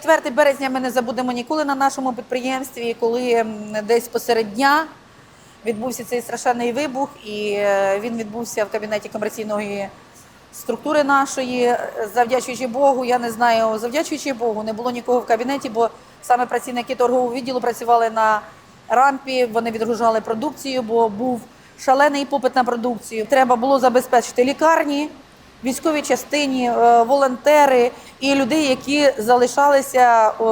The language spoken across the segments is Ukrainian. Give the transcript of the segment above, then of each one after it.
4 березня ми не забудемо ніколи на нашому підприємстві, коли десь посеред дня відбувся цей страшенний вибух, і е, він відбувся в кабінеті комерційної структури нашої. Завдячуючи Богу, я не знаю, завдячуючи Богу, не було нікого в кабінеті, бо саме працівники торгового відділу працювали на рампі, вони відгружали продукцію, бо був шалений попит на продукцію. Треба було забезпечити лікарні, військовій частині, е, волонтери і людей, які залишалися е,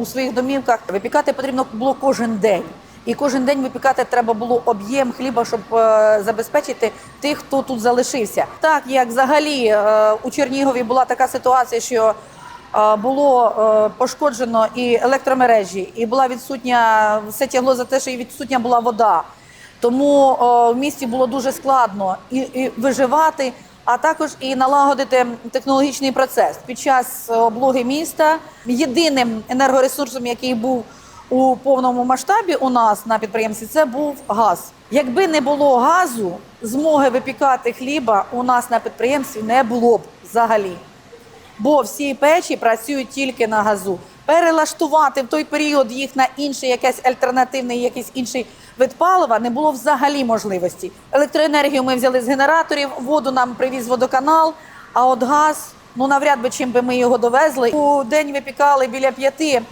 у своїх домівках. Випікати потрібно було кожен день. І кожен день випікати треба було об'єм хліба, щоб е, забезпечити тих, хто тут залишився. Так як взагалі у Чернігові була така ситуація, що було пошкоджено і електромережі, і була відсутня все тягло за те, що і відсутня була вода. Тому в місті було дуже складно і, і виживати, а також і налагодити технологічний процес під час облоги міста. Єдиним енергоресурсом, який був у повному масштабі у нас на підприємстві, це був газ. Якби не було газу, змоги випікати хліба у нас на підприємстві не було б взагалі бо всі печі працюють тільки на газу. Перелаштувати в той період їх на інший, якийсь альтернативний, якийсь інший вид палива не було взагалі можливості. Електроенергію ми взяли з генераторів, воду нам привіз водоканал, а от газ, ну навряд би чим би ми його довезли. У день випікали біля п'яти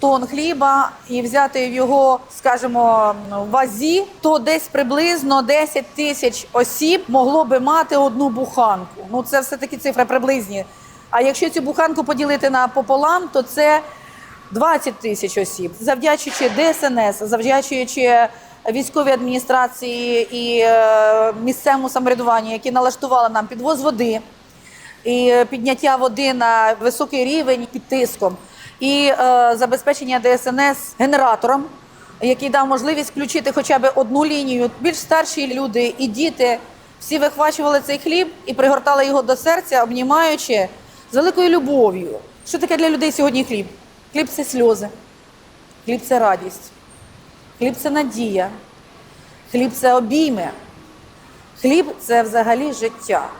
тонн хліба і взяти його, скажімо, вазі, то десь приблизно 10 тисяч осіб могло би мати одну буханку. Ну це все таки цифри приблизні. А якщо цю буханку поділити на пополам, то це 20 тисяч осіб. Завдячуючи ДСНС, завдячуючи військовій адміністрації і е, місцевому самоврядуванню, які налаштували нам підвоз води і підняття води на високий рівень під тиском, і е, забезпечення ДСНС генератором, який дав можливість включити хоча б одну лінію. Більш старші люди і діти всі вихвачували цей хліб і пригортали його до серця, обнімаючи з великою любов'ю. Що таке для людей сьогодні хліб? Хліб це сльози, хліб це радість, хліб це надія, хліб це обійми, хліб це взагалі життя.